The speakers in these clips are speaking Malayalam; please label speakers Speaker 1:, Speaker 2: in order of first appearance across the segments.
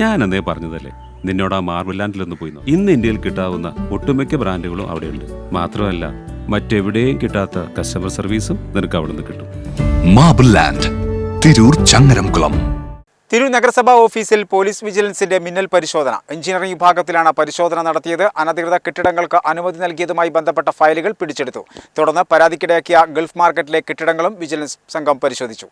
Speaker 1: ഞാൻ അന്നേ പറഞ്ഞതല്ലേ? നിന്നോട് ആ മാർബിൾ ലാൻഡിലൊന്ന് പോയി. ഇന്ന് ഇന്ത്യയിൽ കിട്ടാവുന്ന ഒട്ടുമിക്ക ബ്രാൻഡുകളും അവിടെയുണ്ട്. മാത്രമല്ല മറ്റെവിടെയും കിട്ടാത്ത കസ്റ്റമർ സർവീസും നിനക്ക് അവിടെ നിന്ന് കിട്ടും.
Speaker 2: Marble land Tirur Changaramkulam.
Speaker 3: Tirur നഗരസഭാ ഓഫീസിൽ പോലീസ് വിജിലൻസിന്റെ മിന്നൽ പരിശോധന. എഞ്ചിനീയറിംഗ് വിഭാഗത്തിലാണ് പരിശോധന നടത്തിയത്. അനധികൃത കെട്ടിടങ്ങൾക്ക് അനുമതി നൽകിയതുമായി ബന്ധപ്പെട്ട ഫയലുകൾ പിടിച്ചെടുത്തു. തുടർന്ന് പരാതിക്കിടയാക്കിയ ഗൾഫ് മാർക്കറ്റിലെ കെട്ടിടങ്ങളും വിജിലൻസ് സംഘം പരിശോധിച്ചു.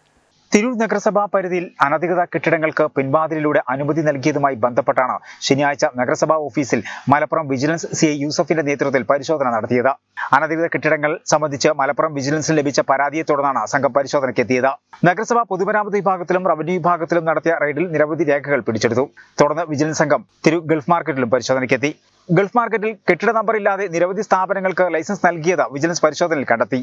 Speaker 3: തിരൂർ നഗരസഭാ പരിധിയിൽ അനധികൃത കെട്ടിടങ്ങൾക്ക് പിൻവാതിലിലൂടെ അനുമതി നൽകിയതുമായി ബന്ധപ്പെട്ടാണ് ശനിയാഴ്ച നഗരസഭാ ഓഫീസിൽ മലപ്പുറം വിജിലൻസ് സി യൂസഫിന്റെ നേതൃത്വത്തിൽ പരിശോധന നടത്തിയത്. അനധികൃത കെട്ടിടങ്ങൾ സംബന്ധിച്ച് മലപ്പുറം വിജിലൻസിന് ലഭിച്ച പരാതിയെ തുടർന്നാണ് സംഘം പരിശോധനയ്ക്ക് എത്തിയത്. നഗരസഭാ പൊതുമരാമത്ത് വിഭാഗത്തിലും റവന്യൂ വിഭാഗത്തിലും നടത്തിയ റെയ്ഡിൽ നിരവധി രേഖകൾ പിടിച്ചെടുത്തു. തുടർന്ന് വിജിലൻസ് സംഘം തിരു ഗൾഫ് മാർക്കറ്റിലും പരിശോധനയ്ക്കെത്തി ഗൾഫ് മാർക്കറ്റിൽ കെട്ടിട നമ്പർ ഇല്ലാതെ നിരവധി സ്ഥാപനങ്ങൾക്ക് ലൈസൻസ് നൽകിയത് വിജിലൻസ് പരിശോധനയിൽ കണ്ടെത്തി.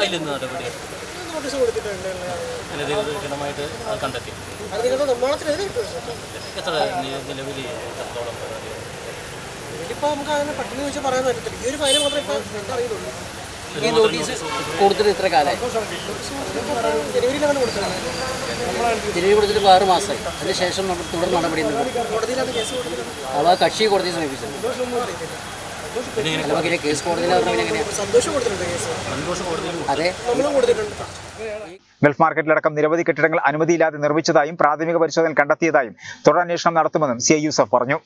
Speaker 4: അതിലൊന്ന് നടപടി
Speaker 5: നോട്ടീസ് കൊടുത്തിട്ടുണ്ട്
Speaker 4: അനധികൃതമായിട്ട് അത് കണ്ടെത്തി. എത്ര നിലവിൽ എത്രത്തോളം പരാതി
Speaker 5: ഇതിലിപ്പോൾ നമുക്ക് അങ്ങനെ പെട്ടെന്ന് ചോദിച്ചാൽ പറയാൻ പറ്റത്തില്ല. ഈ ഒരു ഫയൽ മാത്രമേ ഇപ്പോൾ അറിയുള്ളൂ
Speaker 6: ഈ നോട്ടീസ് കൊടുത്തിട്ട് ഇത്ര കാലമായി.
Speaker 5: ജനുവരിയിലാണ് കൊടുത്തത്
Speaker 6: ജനുവരി കൊടുത്തിട്ട് ഇപ്പോൾ ആറ് മാസമായി. അതിനുശേഷം നമ്മൾ തുടർ നടപടി
Speaker 5: കോടതിയിലാണ് കേസ് കൊടുത്തിട്ടുണ്ട്.
Speaker 6: അവ കക്ഷി കോടതിയെ സമീപിച്ചത് പിന്നെ കേസ്.
Speaker 5: സന്തോഷം കൊടുത്തിട്ടുണ്ട്.
Speaker 6: അതെ.
Speaker 5: നമ്മളും കൊടുത്തിട്ടുണ്ട്.
Speaker 3: ഗൾഫ് മാർക്കറ്റിലടക്കം നിരവധി കെട്ടിടങ്ങൾ അനുമതിയില്ലാതെ നിർമ്മിച്ചതായും പ്രാഥമിക പരിശോധന കണ്ടെത്തിയതായും തുടരന്വേഷണം നടത്തുമെന്നും സി ഐ യൂസഫ് പറഞ്ഞു.